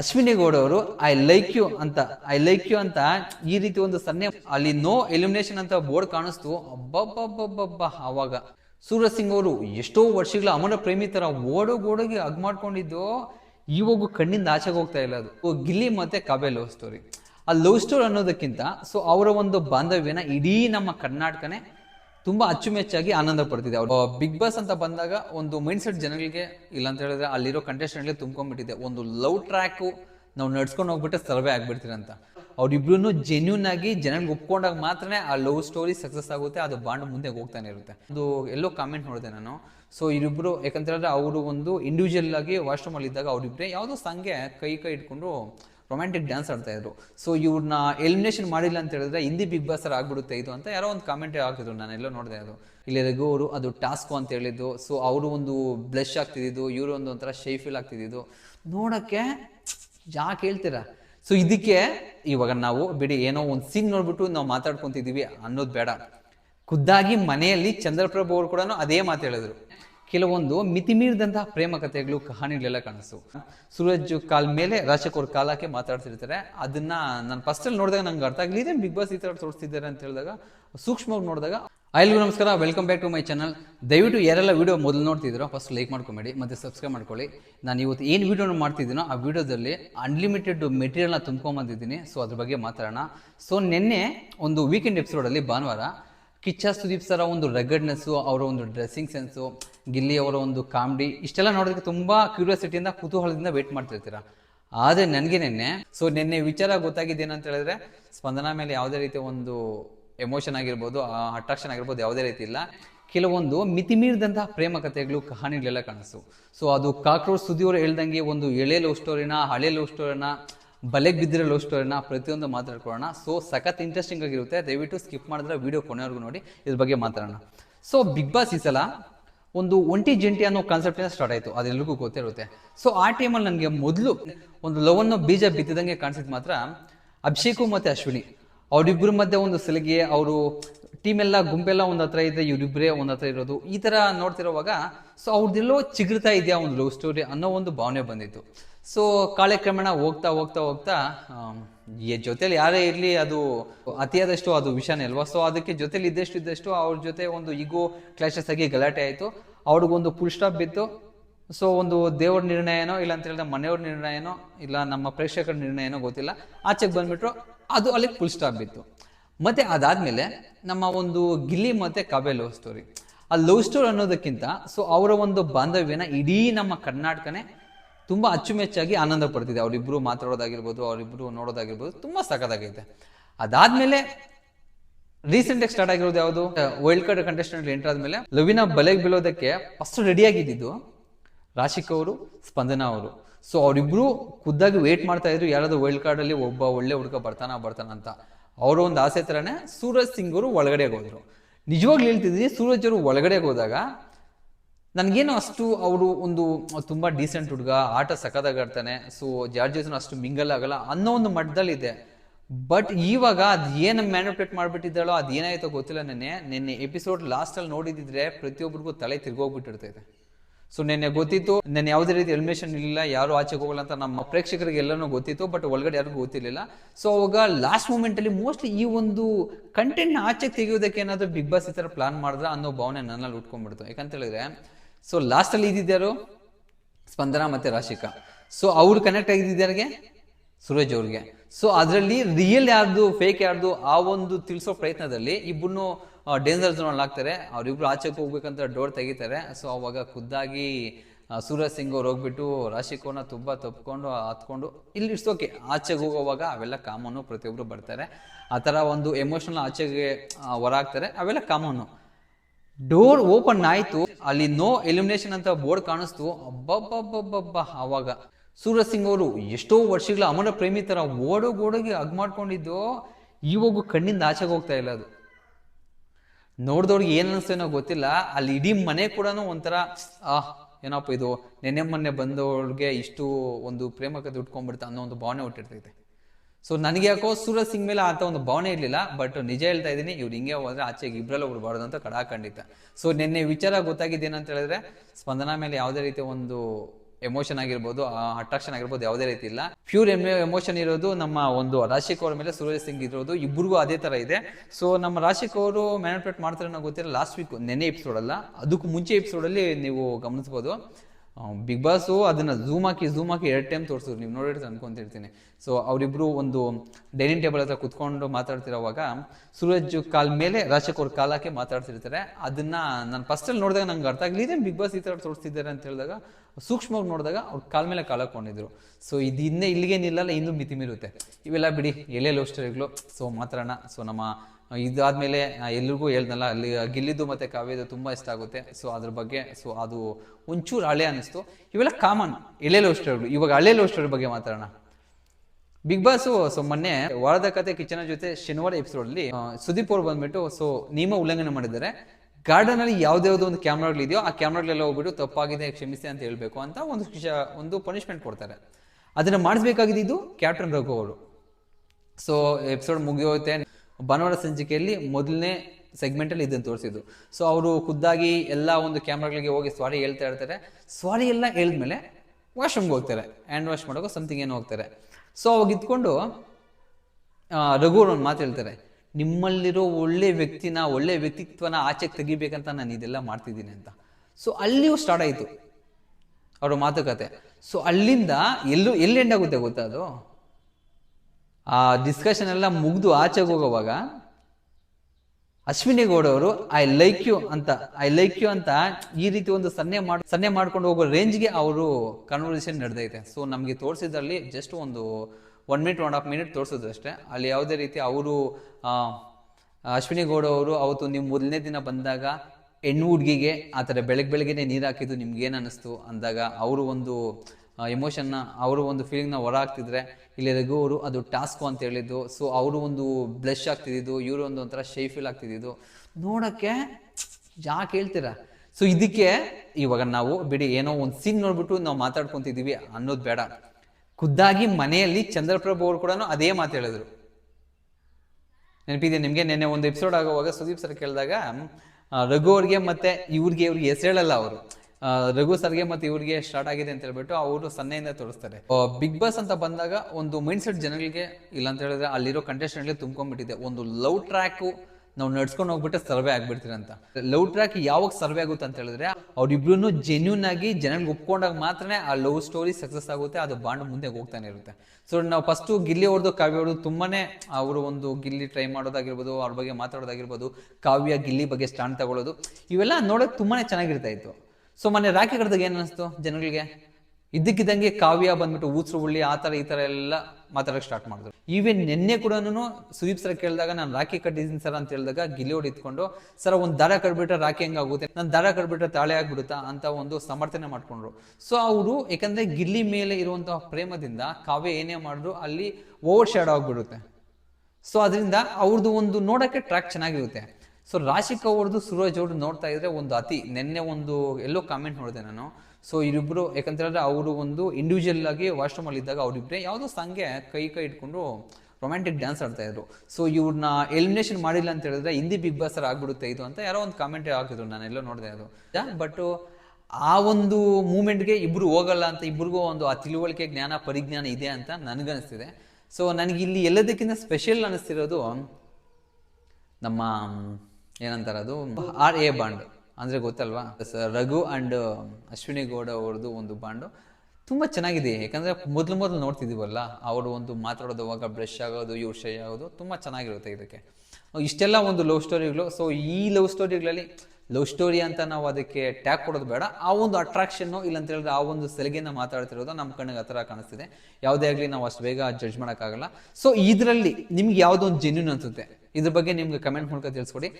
ಅಶ್ವಿನಿ ಗೌಡ ಅವರು I like you ಅಂತ I like you ಅಂತ ಈ ರೀತಿ ಒಂದು ಸನ್ನೆ ಅಲ್ಲಿ ನೋ ಎಲಿಮಿನೇಷನ್ ಅಂತ ಬೋರ್ಡ್ ಕಾಣಿಸ್ತು. ಅಬ್ಬಬ್ಬಬ್ಬಬ್ಬ ಅವಾಗ ಸೂರಜ್ ಸಿಂಗ್ ಅವರು ಎಷ್ಟೋ ವರ್ಷಗಳ ಅಮರ ಪ್ರೇಮಿ ತರ ಓಡೋಗೋಡೋಗಿ ಅಗ್ ಮಾಡ್ಕೊಂಡಿದ್ದು ಇವಾಗ ಕಣ್ಣಿಂದ ಆಚೆಗೆ ಹೋಗ್ತಾ ಇಲ್ಲ ಅದು. ಗಿಲ್ಲಿ ಮತ್ತೆ ಕಾಬೆ ಲವ್ ಸ್ಟೋರಿ ಆ ಲವ್ ಸ್ಟೋರಿ ಅನ್ನೋದಕ್ಕಿಂತ, ಸೊ, ಅವರ ಒಂದು ಬಾಂಧವ್ಯನ ಇಡೀ ನಮ್ಮ ಕರ್ನಾಟಕನೇ ತುಂಬಾ ಅಚ್ಚುಮೆಚ್ಚಾಗಿ ಆನಂದ ಪಡ್ತಿದೆ ಅವರು. ಬಿಗ್ ಬಾಸ್ ಅಂತ ಬಂದಾಗ ಒಂದು ಮೈಂಡ್ ಸೆಟ್ ಜನಗಳಿಗೆ ಇಲ್ಲ ಅಂತ ಹೇಳಿದ್ರೆ ಅಲ್ಲಿರೋ ಕಂಟೆಸ್ಟೆಂಟ್ಗೆ ತುಂಬ್ಕೊಂಡ್ಬಿಟ್ಟಿದೆ. ಒಂದು ಲವ್ ಟ್ರ್ಯಾಕು ನಾವು ನಡ್ಸ್ಕೊಂಡು ಹೋಗ್ಬಿಟ್ಟು ಸರ್ವೆ ಆಗ್ಬಿಡ್ತೀರ ಅಂತ. ಅವ್ರಿಬ್ರು ಜೆನ್ಯೂನ್ ಆಗಿ ಜನಗಳಿಗೆ ಒಪ್ಕೊಂಡಾಗ ಮಾತ್ರನೇ ಆ ಲವ್ ಸ್ಟೋರಿ ಸಕ್ಸಸ್ ಆಗುತ್ತೆ, ಅದು ಬಾಂಡ್ ಮುಂದೆ ಹೋಗ್ತಾನೆ ಇರುತ್ತೆ. ಒಂದು ಎಲ್ಲೋ ಕಾಮೆಂಟ್ ನೋಡಿದೆ ನಾನು. ಸೊ ಇವರಿಬ್ರು ಯಾಕಂತ ಹೇಳಿದ್ರೆ ಅವರು ಒಂದು ಇಂಡಿವಿಜುವಲ್ ಆಗಿ ವಾಶ್ರೂಮ್ ಅಲ್ಲಿ ಇದ್ದಾಗ ಅವರಿಬ್ರೆ ಯಾವುದೋ ಸಂಗೆ ಕೈ ಕೈ ಇಟ್ಕೊಂಡು ರೊಮ್ಯಾಂಟಿಕ್ ಡ್ಯಾನ್ಸ್ ಆಡ್ತಾ ಇದ್ರು. ಸೊ ಇವ್ರನ್ನ ಎಲಿಮಿನೇಷನ್ ಮಾಡಿಲ್ಲ ಅಂತ ಹೇಳಿದ್ರೆ ಹಿಂದಿ ಬಿಗ್ ಬಾಸ್ ಆಗ್ಬಿಡುತ್ತೆ ಇದು ಅಂತ ಯಾರೋ ಒಂದು ಕಾಮೆಂಟ್ ಹಾಕಿದ್ರು. ನಾನು ಎಲ್ಲೋ ನೋಡಿದೆ ಅದು. ಇಲ್ಲಿ ರಘು ಅವರು ಅದು ಟಾಸ್ಕ್ ಅಂತ ಹೇಳಿದ್ದು. ಸೊ ಅವರು ಒಂದು ಬ್ಲಶ್ ಆಗ್ತಿದ್ದು ಇವರು ಒಂದು ಒಂಥರ ಶೈ ಫೀಲ್ ಆಗ್ತಿದ್ದು ನೋಡಕ್ಕೆ ಯಾಕೆ ಹೇಳ್ತೀರಾ? ಸೊ ಇದಕ್ಕೆ ಇವಾಗ ನಾವು ಬಿಡಿ ಏನೋ ಒಂದು ಸೀನ್ ನೋಡ್ಬಿಟ್ಟು ನಾವು ಮಾತಾಡ್ಕೊಂತಿದೀವಿ ಅನ್ನೋದು ಬೇಡ. ಖುದ್ದಾಗಿ ಮನೆಯಲ್ಲಿ ಚಂದ್ರಪ್ರಭು ಅವರು ಕೂಡ ಅದೇ ಮಾತು ಹೇಳಿದ್ರು. ಕೆಲವೊಂದು ಮಿತಿಮೀರಿದಂತಹ ಪ್ರೇಮ ಕಥೆಗಳು, ಕಹಾನಿಗಳೆಲ್ಲ ಕಾಣಿಸ್ತು. ಸೂರಜ್ ಕಾಲ್ ಮೇಲೆ ರಾಜಕೋರ್ ಕಾಲಕ್ಕೆ ಮಾತಾಡ್ತಿರ್ತಾರೆ. ಅದನ್ನ ನಾನು ಫಸ್ಟ್ ಅಲ್ಲಿ ನೋಡಿದಾಗ ನಂಗೆ ಅರ್ಥ ಆಗಲಿ ಇದೇ ಬಿಗ್ ಬಾಸ್ ಈ ತರ ತೋರಿಸ್ತಿದ್ದಾರೆ ಅಂತ ಹೇಳಿದಾಗ, ಸೂಕ್ಷ್ಮವಾಗಿ ನೋಡಿದಾಗ ಎಲ್ಲರಿಗೂ ನಮಸ್ಕಾರ. Welcome back to my channel ದಯವಿಟ್ಟು ಯಾರೆಲ್ಲ ವಿಡಿಯೋ ಮೊದಲು ನೋಡ್ತಿದ್ದೀರೋ ಫಸ್ಟ್ ಲೈಕ್ ಮಾಡ್ಕೊಬೇಡಿ, ಮತ್ತೆ ಸಬ್ಸ್ಕ್ರೈಬ್ ಮಾಡ್ಕೊಳ್ಳಿ. ನಾನು ಇವತ್ತು ಏನು ವೀಡಿಯೋನ ಮಾಡ್ತಿದ್ದೀನೋ, ಆ ವಿಡಿಯೋದಲ್ಲಿ ಅನ್ಲಿಮಿಟೆಡ್ ಮೆಟೀರಿಯಲ್ನ ತುಂಬ್ಕೊಂಬಂದಿದ್ದೀನಿ ಸೊ ಅದ್ರ ಬಗ್ಗೆ ಮಾತಾಡೋಣ. ಸೊ ನಿನ್ನೆ ಒಂದು ವೀಕೆಂಡ್ ಎಪಿಸೋಡಲ್ಲಿ ಭಾನುವಾರ ಕಿಚ್ಚ ಸುದೀಪ್ ಸರ ಒಂದು ರಗಡ್ನೆಸ್ಸು, ಅವರ ಒಂದು ಡ್ರೆಸ್ಸಿಂಗ್ ಸೆನ್ಸು ಗಿಲ್ಲಿ ಅವರ ಒಂದು ಕಾಮಿಡಿ, ಇಷ್ಟೆಲ್ಲ ನೋಡೋದಕ್ಕೆ ತುಂಬ ಕ್ಯೂರಿಯಾಸಿಟಿಯಿಂದ ಕುತೂಹಲದಿಂದ ವೇಟ್ ಮಾಡ್ತಿರ್ತೀರ. ಆದರೆ ನನಗೆ ನಿನ್ನೆ ಸೊ ನಿನ್ನೆ ವಿಚಾರ ಗೊತ್ತಾಗಿದ್ದೇನಂತ ಹೇಳಿದ್ರೆ, ಸ್ಪಂದನ ಮೇಲೆ ಯಾವುದೇ ರೀತಿಯ ಒಂದು ಎಮೋಷನ್ ಆಗಿರ್ಬೋದು ಅಟ್ರಾಕ್ಷನ್ ಆಗಿರ್ಬೋದು ಯಾವುದೇ ರೀತಿ ಇಲ್ಲ. ಕೆಲವೊಂದು ಮಿತಿಮೀರಿದಂತಹ ಪ್ರೇಮ ಕಥೆಗಳು, ಕಹಾನಿಗಳೆಲ್ಲ ಕಾಣಿಸ್ತು. ಸೊ ಅದು ಕಾಕ್ರೋಚ್ ಸುದೀವ್ರು ಹೇಳ್ದಂಗೆ ಒಂದು ಎಳೆ ಲವ್ ಸ್ಟೋರಿನ ಹಳೆ ಲವ್ ಸ್ಟೋರಿನ ಬಲೆಗೆ ಬಿದ್ದಿರೋ ಲವ್ ಸ್ಟೋರಿನ ಪ್ರತಿಯೊಂದು ಮಾತಾಡ್ಕೊಳ್ಳೋಣ. ಸೊ ಸಖತ್ ಇಂಟ್ರೆಸ್ಟಿಂಗ್ ಆಗಿರುತ್ತೆ. ದಯವಿಟ್ಟು ಸ್ಕಿಪ್ ಮಾಡಿದ್ರೆ ವಿಡಿಯೋ ಕೊನೆವರೆಗೂ ನೋಡಿ. ಇದ್ರ ಬಗ್ಗೆ ಮಾತಾಡೋಣ. ಸೊ ಬಿಗ್ ಬಾಸ್ ಈ ಸಲ ಒಂದು ಒಂಟಿ ಜಂಟಿ ಅನ್ನೋ ಕಾನ್ಸೆಪ್ಟಿಂದ ಸ್ಟಾರ್ಟ್ ಆಯಿತು. ಅದೆಲ್ಲರಿಗೂ ಗೊತ್ತಿರುತ್ತೆ ಸೊ ಆ ಟೈಮಲ್ಲಿ ನನಗೆ ಮೊದಲು ಒಂದು ಲವನ್ನು ಬೀಜ ಬಿತ್ತಿದಂಗೆ ಕಾಣಿಸಿದ್ ಮಾತ್ರ ಅಭಿಷೇಕು ಮತ್ತು ಅಶ್ವಿನಿ. ಅವರಿಬ್ಬರ ಮಧ್ಯೆ ಒಂದು ಸಲಿಗೆ ಅವರು ಟೀಮ್ ಎಲ್ಲ ಗುಂಪೆಲ್ಲ ಒಂದ್ ಹತ್ರ ಇದೆ ಇವರಿಬ್ಬರೇ ಒಂದ್ ಹತ್ರ ಇರೋದು. ಈ ತರ ನೋಡ್ತಿರುವಾಗ ಸೊ ಅವ್ರದ್ದೆಲ್ಲೋ ಚಿಗುರ್ತಾ ಇದೆಯಾ ಒಂದು ಲವ್ ಸ್ಟೋರಿ ಅನ್ನೋ ಒಂದು ಭಾವನೆ ಬಂದಿತ್ತು. ಸೊ ಕಾಲಕ್ರಮೇಣ ಹೋಗ್ತಾ ಹೋಗ್ತಾ ಹೋಗ್ತಾ ಜೊತೆಲಿ ಯಾರೇ ಇರಲಿ ಅದು ಅತಿಯಾದಷ್ಟು ಅದು ವಿಷಯನೇ ಅಲ್ವಾ? ಸೊ ಅದಕ್ಕೆ ಜೊತೆಲಿ ಇದ್ದಷ್ಟು ಇದ್ದಷ್ಟು ಅವ್ರ ಜೊತೆ ಒಂದು ಈಗೋ ಕ್ಲಾಶಸ್ ಆಗಿ ಗಲಾಟೆ ಆಯಿತು. ಅವ್ರಿಗೊಂದು ಫುಲ್ ಸ್ಟಾಪ್ ಬಿತ್ತು. ಸೊ ಒಂದು ದೇವ್ರ ನಿರ್ಣಯನೋ ಇಲ್ಲ ಅಂತ ಹೇಳಿದ್ರೆ ಮನೆಯವ್ರ ನಿರ್ಣಯನೋ, ಇಲ್ಲ ನಮ್ಮ ಪ್ರೇಕ್ಷಕರ ನಿರ್ಣಯನೋ ಗೊತ್ತಿಲ್ಲ. ಆಚೆಗೆ ಬಂದ್ಬಿಟ್ರು, ಅದು ಅಲ್ಲಿಗೆ ಫುಲ್ ಸ್ಟಾಪ್ ಬಿತ್ತು. ಮತ್ತೆ ಅದಾದ್ಮೇಲೆ ನಮ್ಮ ಒಂದು ಗಿಲ್ಲಿ ಮತ್ತೆ ಕಬೆ ಲವ್ ಸ್ಟೋರಿ ಆ ಲವ್ ಸ್ಟೋರಿ ಅನ್ನೋದಕ್ಕಿಂತ ಸೊ ಅವರ ಒಂದು ಬಾಂಧವ್ಯನ ಇಡೀ ನಮ್ಮ ಕರ್ನಾಟಕನೇ ತುಂಬಾ ಅಚ್ಚುಮೆಚ್ಚಾಗಿ ಆನಂದ ಪಡ್ತಿದೆ. ಅವರಿಬ್ರು ಮಾತಾಡೋದಾಗಿರ್ಬೋದು, ಅವರಿಬ್ರು ನೋಡೋದಾಗಿರ್ಬೋದು ತುಂಬಾ ಸಖತ್ತಾಗೈತೆ. ಅದಾದ್ಮೇಲೆ ರೀಸೆಂಟ್ ಆಗಿ ಸ್ಟಾರ್ಟ್ ಆಗಿರೋದು ಯಾವುದು? ವರ್ಲ್ಡ್ ಕಾರ್ಡ್ ಕಂಟೆಸ್ಟೆಂಟ್ ಎಂಟರ್ ಆದ್ಮೇಲೆ ಲವಿನ ಬಲೆಗೆ ಬೀಳೋದಕ್ಕೆ ಫಸ್ಟ್ ರೆಡಿಯಾಗಿದ್ದಿದ್ದು ರಾಶಿಕ್ ಅವರು, ಸ್ಪಂದನ ಅವರು. ಸೊ ಅವರಿಬ್ರು ಖುದ್ದಾಗಿ ವೇಟ್ ಮಾಡ್ತಾ ಇದ್ರು, ಯಾರಾದ್ರೂ ವರ್ಲ್ಡ್ ಕಾರ್ಡ್ ಅಲ್ಲಿ ಒಬ್ಬ ಒಳ್ಳೆ ಹುಡುಗ ಬರ್ತಾನ ಬರ್ತಾನ ಅಂತ. ಅವರ ಒಂದು ಆಸೆ ಥರನೇ ಸೂರಜ್ ಸಿಂಗ್ ಅವರು ಒಳಗಡೆ ಹೋದರು. ನಿಜವಾಗ್ಲೂ ಹೇಳ್ತಿದ್ವಿ ಸೂರಜ್ ಅವರು ಒಳಗಡೆ ಹೋದಾಗ ನನಗೇನು ಅಷ್ಟು ಅವರು ಒಂದು ತುಂಬ ಡೀಸೆಂಟ್ ಹುಡುಗ, ಆಟ ಸಖತ್ತಾಗಿ ಆಡ್ತಾನೆ ಸೊ ಜಾರ್ಜಸ್ ಅಷ್ಟು ಮಿಂಗಲ್ ಆಗಲ್ಲ ಅನ್ನೋ ಒಂದು ಮಟ್ಟದಲ್ಲಿ ಇದೆ. ಬಟ್ ಇವಾಗ ಅದು ಏನು ಮ್ಯಾನುಪ್ಲೇಟ್ ಮಾಡಿಬಿಟ್ಟಿದ್ದಾಳೋ ಅದು ಏನಾಯ್ತೋ ಗೊತ್ತಿಲ್ಲ ನೆನ್ನೆ, ನಿನ್ನೆ ಎಪಿಸೋಡ್ ಲಾಸ್ಟಲ್ಲಿ ನೋಡಿದಿದ್ರೆ ಪ್ರತಿಯೊಬ್ಬರಿಗೂ ತಲೆ ತಿರ್ಗೋಗ್ಬಿಟ್ಟಿರ್ತೈತೆ. ಸೊ ನಿನ್ನೆ ಗೊತ್ತಿತ್ತು, ನೆನ್ನೆ ಯಾವುದೇ ರೀತಿ ಎಲಿಮಿನೇಷನ್ ಇರಲಿಲ್ಲ, ಯಾರು ಆಚೆಗೆ ಹೋಗಲ್ಲ ಅಂತ ನಮ್ಮ ಪ್ರೇಕ್ಷಕರಿಗೆ ಎಲ್ಲನೂ ಗೊತ್ತಿತ್ತು ಬಟ್ ಒಳಗಡೆ ಯಾರಿಗೂ ಗೊತ್ತಿರಲಿಲ್ಲ. ಸೊ ಅವಾಗ ಲಾಸ್ಟ್ ಮೂಮೆಂಟಲ್ಲಿ ಮೋಸ್ಟ್ಲಿ ಈ ಒಂದು ಕಂಟೆಂಟ್ ಆಚೆಗೆ ತೆಗೆಯೋದಕ್ಕೆ ಏನಾದ್ರು ಬಿಗ್ ಬಾಸ್ ಈ ಥರ ಪ್ಲಾನ್ ಮಾಡಿದ್ರೆ ಅನ್ನೋ ಭಾವನೆ ನನ್ನಲ್ಲಿ ಉಟ್ಕೊಂಡ್ಬಿಡ್ತು. ಯಾಕಂತ ಹೇಳಿದ್ರೆ ಸೊ ಲಾಸ್ಟಲ್ಲಿ ಇದ್ದಿದ್ದಾರು ಸ್ಪಂದನ ಮತ್ತೆ ರಾಶಿಕಾ. ಸೊ ಅವ್ರು ಕನೆಕ್ಟ್ ಆಗಿದ್ದಾರಿಗೆ ಸುರೇಶ್ ಅವ್ರಿಗೆ. ಸೊ ಅದರಲ್ಲಿ ರಿಯಲ್ ಯಾರ್ದು ಫೇಕ್ ಯಾರ್ದು, ಆ ಒಂದು ತಿಳಿಸೋ ಪ್ರಯತ್ನದಲ್ಲಿ ಇಬ್ಬರು ಡೇಂಜರ್ ಝೋನ್ ಆಗ್ತಾರೆ ಅವ್ರಿಬ್ರು ಆಚೆಗೆ ಹೋಗ್ಬೇಕಂತ ಡೋರ್ ತೆಗಿತಾರೆ. ಸೊ ಅವಾಗ ಖುದ್ದಾಗಿ ಸೂರ್ಯ ಸಿಂಗ್ ಅವ್ರು ಹೋಗ್ಬಿಟ್ಟು ರಾಶಿಕೋನ ತುಂಬ ತಪ್ಕೊಂಡು ಹತ್ಕೊಂಡು ಇಲ್ಲಿ ಓಕೆ ಆಚೆಗೆ ಹೋಗೋವಾಗ ಅವೆಲ್ಲ ಕಾಮನ್ನು ಪ್ರತಿಯೊಬ್ಬರು ಬರ್ತಾರೆ. ಆ ಥರ ಒಂದು ಎಮೋಷನಲ್ ಆಚೆಗೆ ಹೊರಾಗ್ತಾರೆ ಅವೆಲ್ಲ ಕಾಮನ್ನು ಡೋರ್ ಓಪನ್ ಆಯಿತು. ಅಲ್ಲಿ ನೋ ಎಲಿಮಿನೇಷನ್ ಅಂತ ಬೋರ್ಡ್ ಕಾಣಿಸ್ತು. ಅಬ್ಬಬ್ಬಬ್ಬಬ್ಬ ಅವಾಗ. ಸೂರಜ್ ಸಿಂಗ್ ಅವರು ಎಷ್ಟೋ ವರ್ಷಗಳ ಅಮರ ಪ್ರೇಮಿ ತರ ಓಡೋಗೋಡೋಗಿ ಅಗ್ ಮಾಡ್ಕೊಂಡಿದ್ದು, ಇವಾಗ ಕಣ್ಣಿಂದ ಆಚೆಗೆ ಹೋಗ್ತಾ ಇಲ್ಲ ಅದು. ನೋಡಿದವ್ರಿಗೆ ಏನು ಅನ್ಸ್ತೇನೋ ಗೊತ್ತಿಲ್ಲ. ಅಲ್ಲಿ ಇಡೀ ಮನೆ ಕೂಡ ಒಂಥರ, ಆ, ಏನಪ್ಪ ಇದು? ನೆನೆ ಮೊನ್ನೆ ಬಂದವ್ರಿಗೆ ಇಷ್ಟು ಒಂದು ಪ್ರೇಮ ಕಥೆ ಉಟ್ಕೊಂಡ್ಬಿಡ್ತಾ ಅನ್ನೋ ಒಂದು ಭಾವನೆ ಹುಟ್ಟಿರ್ತೈತೆ. ಸೊ ನನಗೆ ಯಾಕೋ ಸೂರಜ್ ಸಿಂಗ್ ಮೇಲೆ ಅಂತ ಒಂದು ಭಾವನೆ ಇರಲಿಲ್ಲ ಬಟ್ ನಿಜ ಹೇಳ್ತಾ ಇದ್ದೀನಿ, ಇವ್ರು ಹಿಂಗೆ ಹೋದ್ರೆ ಆಚೆಗೆ ಇಬ್ರಲ್ಲಿ ಒಬ್ರು ಬಾರ್ದು ಅಂತ ಕಡಾ ಖಂಡಿತ ಸೊ ನಿನ್ನೆ ವಿಚಾರ ಗೊತ್ತಾಗಿದ್ದೇನಂತ ಹೇಳಿದ್ರೆ, ಸ್ಪಂದನಾ ಮೇಲೆ ಯಾವುದೇ ರೀತಿಯ ಒಂದು ಎಮೋಷನ್ ಆಗಿರ್ಬೋದು ಅಟ್ರಾಕ್ಷನ್ ಆಗಿರ್ಬೋದು ಯಾವುದೇ ರೀತಿ ಇಲ್ಲ. ಪ್ಯೂರ್ ಎಮೋಷನ್ ಇರೋದು ನಮ್ಮ ಒಂದು ರಾಶಿಕ್ ಅವ್ರ ಮೇಲೆ ಸೂರ್ಯ ಸಿಂಗ್ ಇರೋದು ಇಬ್ಬರಿಗೂ ಅದೇ ತರ ಇದೆ. ಸೊ ನಮ್ಮ ರಾಶಿಕ್ ಅವರು ಮ್ಯಾನಿಪುಲೇಟ್ ಮಾಡ್ತಾರೆ ಅನ್ನೋ ಗೊತ್ತಿಲ್ಲ ಲಾಸ್ಟ್ ವೀಕ್ ನೆನೆ ಎಪಿಸೋಡ್ ಅಲ್ಲ, ಅದಕ್ಕೂ ಮುಂಚೆ ಎಪಿಸೋಡ್ ಅಲ್ಲಿ ನೀವು ಗಮನಿಸ್ಬೋದು. ಬಿಗ್ ಬಾಸು ಅದನ್ನ ಝೂಮ್ ಹಾಕಿ ಝೂಮ್ ಹಾಕಿ ಎರಡು ಟೈಮ್ ತೋರಿಸಿದ್ರು, ನೀವು ನೋಡಿರ್ತೀರ ಅನ್ಕೊಂತಿರ್ತೀನಿ. ಸೊ ಅವರಿಬ್ರು ಒಂದು ಡೈನಿಂಗ್ ಟೇಬಲ್ ಹತ್ರ ಕುತ್ಕೊಂಡು ಮಾತಾಡ್ತಿರೋವಾಗ, ಸೂರಜ್ ಕಾಲ್ ಮೇಲೆ ರಾಶಿಕ್ ಅವ್ರ ಕಾಲ್ ಹಾಕಿ ಮಾತಾಡ್ತಿರ್ತಾರೆ. ಅದನ್ನ ನಾನು ಫಸ್ಟಲ್ಲಿ ನೋಡಿದಾಗ ನಂಗೆ ಅರ್ಥ ಆಗಲಿ ಇದೇನು ಬಿಗ್ ಬಾಸ್ ಈ ಥರ ತೋರಿಸ್ತಿದ್ದಾರೆ ಅಂತ ಹೇಳಿದಾಗ ಸೂಕ್ಷ್ಮವಾಗಿ ನೋಡಿದಾಗ ಅವ್ರು ಕಾಲ ಮೇಲೆ ಕಾಲಕೊಂಡಿದ್ರು ಸೊ ಇದು ಇನ್ನೇ ಇಲ್ಲಿಗೇನಿಲ್ಲಲ್ಲ ಇನ್ನೂ ಮಿತಿ ಮೀರುತ್ತೆ. ಇವೆಲ್ಲ ಬಿಡಿ ಎಲ್ಲೇ ಲವ್ ಸ್ಟೋರಿಗಳು ಸೊ ಮಾತಾಡೋಣ. ಸೊ ನಮ್ಮ, ಇದಾದ್ಮೇಲೆ ಎಲ್ರಿಗೂ ಹೇಳ್ದಲ್ಲ, ಅಲ್ಲಿ ಗಿಲ್ಲಿದ್ದು ಮತ್ತೆ ಕಾವ್ಯದು ತುಂಬ ಇಷ್ಟ ಆಗುತ್ತೆ. ಸೊ ಅದ್ರ ಬಗ್ಗೆ ಸೊ ಅದು ಒಂಚೂರು ಹಳೆ ಅನಿಸ್ತು. ಇವೆಲ್ಲ ಕಾಮನ್. ಎಳೆ ಲವ್ ಸ್ಟೋರಿಗಳು ಇವಾಗ ಹಳೆ ಲವ್ ಸ್ಟೋರಿ ಬಗ್ಗೆ ಮಾತಾಡೋಣ. ಬಿಗ್ ಬಾಸ್ ಸೊ ಮೊನ್ನೆ ವಾರದ ಕತೆ ಕಿಚನ ಜೊತೆ ಶನಿವಾರ ಎಪಿಸೋಡ್ ಅಲ್ಲಿ ಸುದೀಪ್ ಅವ್ರು ಬಂದ್ಬಿಟ್ಟು ಸೊ ನಿಯಮ ಉಲ್ಲಂಘನೆ ಮಾಡಿದ್ದಾರೆ. ಗಾರ್ಡನ್ ಅಲ್ಲಿ ಯಾವ್ದಾವ್ದು ಒಂದು ಕ್ಯಾಮ್ರಾಗಳಿದೆಯೋ ಆ ಕ್ಯಾಮ್ರಾಗಳೆಲ್ಲ ಹೋಗ್ಬಿಟ್ಟು ತಪ್ಪಾಗಿದೆ, ಕ್ಷಮಿಸಿ ಅಂತ ಹೇಳಬೇಕು ಅಂತ ಒಂದು ಒಂದು ಪನಿಷ್ಮೆಂಟ್ ಕೊಡ್ತಾರೆ. ಅದನ್ನ ಮಾಡಿಸ್ಬೇಕಾಗಿದ್ದು ಕ್ಯಾಪ್ಟನ್ ರಘು ಅವರು. ಸೊ ಎಪಿಸೋಡ್ ಮುಗಿಯೋತೆ ಭಾನುವಾರ ಸಂಚಿಕೆಯಲ್ಲಿ ಮೊದಲನೇ ಸೆಗ್ಮೆಂಟ್ ಅಲ್ಲಿ ಇದನ್ನು ತೋರಿಸಿದ್ದು. ಸೊ ಅವರು ಖುದ್ದಾಗಿ ಎಲ್ಲ ಒಂದು ಕ್ಯಾಮ್ರಾಗಳಿಗೆ ಹೋಗಿ ಸ್ವಾರಿ ಹೇಳ್ತಾ ಇರ್ತಾರೆ. ಸ್ವಾರಿ ಎಲ್ಲ ಹೇಳಿದ್ಮೇಲೆ ವಾಶ್ರೂಮ್ಗೆ ಹೋಗ್ತಾರೆ. ಹ್ಯಾಂಡ್ ವಾಶ್ ಮಾಡೋಕೆ ಸಮಥಿಂಗ್ ಏನೋ ಹೋಗ್ತಾರೆ. ಸೊ ಅವಾಗ ಇದ್ಕೊಂಡು ರಘು ಅವ್ರು ಒಂದು ಮಾತು ಹೇಳ್ತಾರೆ. ನಿಮ್ಮಲ್ಲಿರೋ ಒಳ್ಳೆ ವ್ಯಕ್ತಿನ, ಒಳ್ಳೆ ವ್ಯಕ್ತಿತ್ವನ ಆಚೆಗೆ ತೆಗಿಬೇಕಂತ ನಾನು ಇದೆಲ್ಲ ಮಾಡ್ತಿದ್ದೀನಿ ಅಂತ. ಸೊ ಅಲ್ಲಿಯೂ ಸ್ಟಾರ್ಟ್ ಆಯಿತು ಅವರ ಮಾತುಕತೆ. ಸೊ ಅಲ್ಲಿಂದ ಎಲ್ಲೂ, ಎಲ್ಲಿ ಎಂಡ್ ಆಗುತ್ತೆ ಗೊತ್ತಾ ಅದು? ಆ ಡಿಸ್ಕಷನ್ ಎಲ್ಲ ಮುಗಿದು ಆಚೆಗೆ ಹೋಗುವಾಗ ಅಶ್ವಿನಿ ಗೌಡ ಅವರು ಐ ಲೈಕ್ ಯು ಅಂತ ಐ ಲೈಕ್ ಯು ಅಂತ ಈ ರೀತಿ ಒಂದು ಸನ್ನೆ ಮಾಡ್, ಸನ್ನೆ ಮಾಡ್ಕೊಂಡು ಹೋಗೋ ರೇಂಜ್ಗೆ ಅವರು ಕನ್ವರ್ಸೇಷನ್ ನಡೆದೈತೆ. ಸೊ ನಮಗೆ ತೋರಿಸಿದ್ರಲ್ಲಿ ಜಸ್ಟ್ ಒಂದು one minute one half minute ತೋರಿಸಿದ್ರು ಅಷ್ಟೇ ಅಲ್ಲಿ ಯಾವುದೇ ರೀತಿ ಅವರು ಅಶ್ವಿನಿ ಗೌಡ ಅವರು ಅವತ್ತು ನೀವು ಮೊದಲನೇ ದಿನ ಬಂದಾಗ ಹೆಣ್ಣು ಹುಡುಗಿಗೆ ಆ ಥರ ಬೆಳಗ್ಗೆ ಬೆಳಗ್ಗೆನೆ ನೀರು ಹಾಕಿದ್ದು ನಿಮ್ಗೆ ಏನು ಅನ್ನಿಸ್ತು? ಅಂದಾಗ ಅವರು ಒಂದು ಎಮೋಷನ್ನ ಅವರು ಒಂದು ಫೀಲಿಂಗ್ನ ಹೊರ ಹಾಕ್ತಿದ್ರೆ ಇಲ್ಲಿ ರಘು ಅವರು ಅದು ಟಾಸ್ಕು ಅಂತ ಹೇಳಿದ್ದು. ಸೊ ಅವರು ಒಂದು ಬ್ಲಶ್ ಆಗ್ತಿದ್ದು ಇವರು ಒಂದು ಒಂಥರ ಶೈ ಫೀಲ್ ಆಗ್ತಿದ್ದು ನೋಡೋಕ್ಕೆ ಯಾಕೆ ಹೇಳ್ತೀರಾ ಸೊ ಇದಕ್ಕೆ ಇವಾಗ ನಾವು ಬಿಡಿ ಏನೋ ಒಂದು ಸೀನ್ ನೋಡ್ಬಿಟ್ಟು ನಾವು ಮಾತಾಡ್ಕೊತಿದ್ದೀವಿ ಅನ್ನೋದು ಬೇಡ. ಖುದ್ದಾಗಿ ಮನೆಯಲ್ಲಿ ಚಂದ್ರಪ್ರಭು ಅವರು ಕೂಡ ಅದೇ ಮಾತು ಹೇಳಿದ್ರು. ನೆನಪಿದೆ ನಿಮಗೆ? ನಿನ್ನೆ ಒಂದು ಎಪಿಸೋಡ್ ಆಗುವಾಗ ಸುದೀಪ್ ಸರ್ ಕೇಳಿದಾಗ ರಘು ಅವ್ರಿಗೆ ಮತ್ತೆ ಇವ್ರಿಗೆ ಇವ್ರಿಗೆ ಹೆಸರೇಳಲ್ಲ ಅವರು. ರಘು ಸರ್ಗೆ ಮತ್ತೆ ಇವ್ರಿಗೆ ಸ್ಟಾರ್ಟ್ ಆಗಿದೆ ಅಂತ ಹೇಳ್ಬಿಟ್ಟು ಅವರು ಸನ್ನೆಯಿಂದ ತೋರಿಸ್ತಾರೆ. ಬಿಗ್ ಬಾಸ್ ಅಂತ ಬಂದಾಗ ಒಂದು ಮೈಂಡ್ ಸೆಟ್ ಜನಗಳಿಗೆ ಇಲ್ಲ ಅಂತ ಹೇಳಿದ್ರೆ ಅಲ್ಲಿರೋ ಕಂಟೆಸ್ಟೆಂಟ್ಗೆ ತುಂಬ್ಕೊಂಡ್ಬಿಟ್ಟಿದೆ. ಒಂದು ಲವ್ ಟ್ರ್ಯಾಕು ನಾವು ನಡ್ಸ್ಕೊಂಡು ಹೋಗ್ಬಿಟ್ಟು ಸರ್ವೆ ಆಗ್ಬಿಡ್ತೀರ ಅಂತ ಲವ್ ಟ್ರ್ಯಾಕ್ ಯಾವಾಗ ಸರ್ವೆ ಆಗುತ್ತೆ ಅಂತ ಹೇಳಿದ್ರೆ ಅವ್ರಿಬ್ರು ಜೆನ್ಯೂನ್ ಆಗಿ ಜನಗಳಿಗೆ ಒಪ್ಕೊಂಡಾಗ ಮಾತ್ರನೇ ಆ ಲವ್ ಸ್ಟೋರಿ ಸಕ್ಸಸ್ ಆಗುತ್ತೆ, ಅದು ಬಾಂಡ್ ಮುಂದೆ ಹೋಗ್ತಾನೆ ಇರುತ್ತೆ. ಸೊ ನಾವು ಫಸ್ಟು ಗಿಲ್ಲಿ ಅವ್ರದ್ದು ಕಾವ್ಯ ಅವ್ರದ್ದು ತುಂಬಾನೇ ಅವರು ಒಂದು ಗಿಲ್ಲಿ ಟ್ರೈ ಮಾಡೋದಾಗಿರ್ಬೋದು, ಅವ್ರ ಬಗ್ಗೆ ಮಾತಾಡೋದಾಗಿರ್ಬೋದು, ಕಾವ್ಯ ಗಿಲ್ಲಿ ಬಗ್ಗೆ ಸ್ಟ್ಯಾಂಡ್ ತಗೊಳ್ಳೋದು, ಇವೆಲ್ಲ ನೋಡೋಕೆ ತುಂಬಾನೇ ಚೆನ್ನಾಗಿರ್ತಾ ಇತ್ತು. ಸೊ ಮೊನ್ನೆ ರಾಖಿ ಕಡ್ದಾಗ ಏನು ಅನಿಸ್ತು ಜನಗಳಿಗೆ? ಇದ್ದಕ್ಕಿದ್ದಂಗೆ ಕಾವ್ಯ ಬಂದ್ಬಿಟ್ಟು ಊಸರು ಉಳ್ಳಿ ಆ ಥರ ಈ ಥರ ಎಲ್ಲ ಮಾತಾಡೋಕೆ ಸ್ಟಾರ್ಟ್ ಮಾಡಿದ್ರು. ಈವನ್ ನಿನ್ನೆ ಕೂಡ ಸುದೀಪ್ ಸರ್ ಕೇಳಿದಾಗ ನಾನು ರಾಖಿ ಕಟ್ಟಿದ್ದೀನಿ ಸರ್ ಅಂತ ಹೇಳಿದಾಗ ಗಿಲ್ಲಿ ಹೊಡಿ ಇತ್ಕೊಂಡು ಸರ್ ಒಂದು ದಾರ ಕಟ್ಬಿಟ್ರೆ ರಾಖಿ ಹೆಂಗಾಗುತ್ತೆ ನಾನು ದಾರ ಕಟ್ಬಿಟ್ರೆ ತಾಳೆ ಆಗ್ಬಿಡುತ್ತಾ? ಅಂತ ಒಂದು ಸಮರ್ಥನೆ ಮಾಡ್ಕೊಂಡ್ರು. ಸೊ ಅವರು ಯಾಕಂದ್ರೆ ಗಿಲ್ಲಿ ಮೇಲೆ ಇರುವಂತಹ ಪ್ರೇಮದಿಂದ ಕಾವ್ಯ ಏನೇ ಮಾಡಿದ್ರು ಅಲ್ಲಿ ಓವರ್ ಶ್ಯಾಡೋ ಆಗ್ಬಿಡುತ್ತೆ. ಸೊ ಅದರಿಂದ ಅವ್ರದ್ದು ಒಂದು ನೋಡೋಕ್ಕೆ ಟ್ರ್ಯಾಕ್ ಚೆನ್ನಾಗಿರುತ್ತೆ. ಸೊ ರಾಶಿಕ್ ಅವ್ರದ್ದು ಸೂರಜ್ ಅವ್ರದ್ದು ನೋಡ್ತಾ ಇದ್ರೆ ಒಂದು ಅತಿ, ನಿನ್ನೆ ಒಂದು ಎಲ್ಲೋ ಕಾಮೆಂಟ್ ನೋಡಿದೆ ನಾನು. ಸೊ ಇವರಿಬ್ಬರು ಯಾಕಂತೇಳಿದ್ರೆ ಅವರು ಒಂದು ಇಂಡಿವಿಜುವಲ್ ಆಗಿ ವಾಶ್ರೂಮ್ ಅಲ್ಲಿ ಇದ್ದಾಗ ಅವರಿಬ್ಬರೇ ಯಾವುದೋ ಸಂಗೆ ಕೈ ಕೈ ಇಟ್ಕೊಂಡು ರೊಮ್ಯಾಂಟಿಕ್ ಡ್ಯಾನ್ಸ್ ಆಡ್ತಾ ಇದ್ರು. ಸೊ ಇವ್ರನ್ನ ಎಲಿಮಿನೇಷನ್ ಮಾಡಿಲ್ಲ ಅಂತ ಹೇಳಿದ್ರೆ ಹಿಂದಿ ಬಿಗ್ ಬಾಸರ್ ಆಗ್ಬಿಡುತ್ತೆ ಇದು ಅಂತ ಯಾರೋ ಒಂದು ಕಾಮೆಂಟ್ ಹಾಕಿದ್ರು ಎಲ್ಲೋ ನೋಡಿದೆ ಅದು. ಬಟ್ ಆ ಒಂದು ಮೂಮೆಂಟ್ಗೆ ಇಬ್ರು ಹೋಗಲ್ಲ ಅಂತ, ಇಬ್ರಿಗೂ ಒಂದು ಆ ತಿಳುವಳಿಕೆ ಜ್ಞಾನ ಪರಿಜ್ಞಾನ ಇದೆ ಅಂತ ನನಗನ್ನಿಸ್ತಿದೆ ಸೊ ನನಗೆ ಇಲ್ಲಿ ಎಲ್ಲದಕ್ಕಿಂತ ಸ್ಪೆಷಲ್ ಅನಿಸ್ತಿರೋದು ನಮ್ಮ, ಏನಂತಾರದು ಏನಂತಾರೆ ಅದು ಆರ್ ಎ ಬಾಂಡ್ ಅಂದ್ರೆ ಗೊತ್ತಲ್ವಾ? ರಘು ಆ್ಯಂಡ್ ಅಶ್ವಿನಿ ಗೌಡ ಅವ್ರದ್ದು ಒಂದು ಬಾಂಡು ತುಂಬ ಚೆನ್ನಾಗಿದೆ. ಯಾಕಂದರೆ ಮೊದಲು ಮೊದಲು ನೋಡ್ತಿದ್ದೀವಲ್ಲ ಅವರು ಒಂದು ಮಾತಾಡೋದುವಾಗ ಬ್ರಷ್ ಆಗೋದು, ಇವ್ರು ಶೈ ಆಗೋದು ತುಂಬ ಚೆನ್ನಾಗಿರುತ್ತೆ ಇದಕ್ಕೆ. ಇಷ್ಟೆಲ್ಲ ಒಂದು ಲವ್ ಸ್ಟೋರಿಗಳು ಸೊ ಈ ಲವ್ ಸ್ಟೋರಿಗಳಲ್ಲಿ ಲವ್ ಸ್ಟೋರಿ ಅಂತ ನಾವು ಅದಕ್ಕೆ ಟ್ಯಾಗ್ ಕೊಡೋದು ಬೇಡ. ಆ ಒಂದು ಅಟ್ರಾಕ್ಷನ್ನು ಇಲ್ಲ ಅಂತ ಹೇಳಿದ್ರೆ ಆ ಒಂದು ಸಲಿಗೆನ ಮಾತಾಡ್ತಿರೋದು ನಮ್ಮ ಕಣ್ಣಿಗೆ ಆ ಥರ ಕಾಣಿಸ್ತಿದೆ. ಯಾವುದೇ ಆಗಲಿ ನಾವು ಅಷ್ಟು ಬೇಗ ಜಡ್ಜ್ ಮಾಡೋಕ್ಕಾಗಲ್ಲ. ಸೊ ಇದರಲ್ಲಿ ನಿಮ್ಗೆ ಯಾವುದೋ ಒಂದು ಜೆನ್ಯೂನ್ ಅನಿಸುತ್ತೆ. ಇದ್ರ ಬಗ್ಗೆ ನಿಮ್ಗೆ ಕಮೆಂಟ್ ಮೂಲಕ ತಿಳಿಸ್ಕೊಡಿ.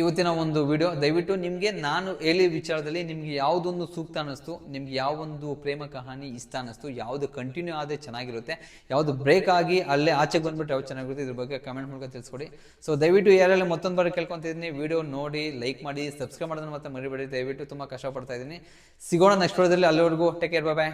ಇವತ್ತಿನ ಒಂದು ವಿಡಿಯೋ. ದಯವಿಟ್ಟು ನಿಮಗೆ ನಾನು ಹೇಳಿ ವಿಚಾರದಲ್ಲಿ ನಿಮಗೆ ಯಾವುದೊಂದು ಸೂಕ್ತ ಅನ್ನಿಸ್ತು, ನಿಮ್ಗೆ ಯಾವೊಂದು ಪ್ರೇಮ ಕಹಾನಿ ಇಷ್ಟ ಅನ್ನಿಸ್ತು, ಯಾವುದು ಕಂಟಿನ್ಯೂ ಆದರೆ ಚೆನ್ನಾಗಿರುತ್ತೆ, ಯಾವುದು ಬ್ರೇಕ್ ಆಗಿ ಅಲ್ಲೇ ಆಚೆಗೆ ಬಂದ್ಬಿಟ್ಟು ಯಾವ್ದು ಚೆನ್ನಾಗಿರುತ್ತೆ, ಇದ್ರ ಬಗ್ಗೆ ಕಮೆಂಟ್ ಮೂಲಕ ತಿಳಿಸ್ಕೊಡಿ. ಸೊ ದಯವಿಟ್ಟು ಯಾರೆಲ್ಲ ಮತ್ತೊಂದು ಬಾರಿ ಕೇಳ್ಕೊತಿದ್ದೀನಿ, ವಿಡಿಯೋ ನೋಡಿ ಲೈಕ್ ಮಾಡಿ ಸಬ್ಸ್ಕ್ರೈಬ್ ಮಾಡೋದನ್ನು ಮತ್ತೆ ಮರಿಬೇಡಿ. ದಯವಿಟ್ಟು ತುಂಬ ಕಷ್ಟಪಡ್ತಾ ಇದ್ದೀನಿ. ಸಿಗೋಣ ನೆಕ್ಸ್ಟ್ ವಿಡಿಯೋದಲ್ಲಿ ಅಲ್ಲಿವರೆಗೂ ಟೇಕ್ ಕೇರ್ ಬಾಯ್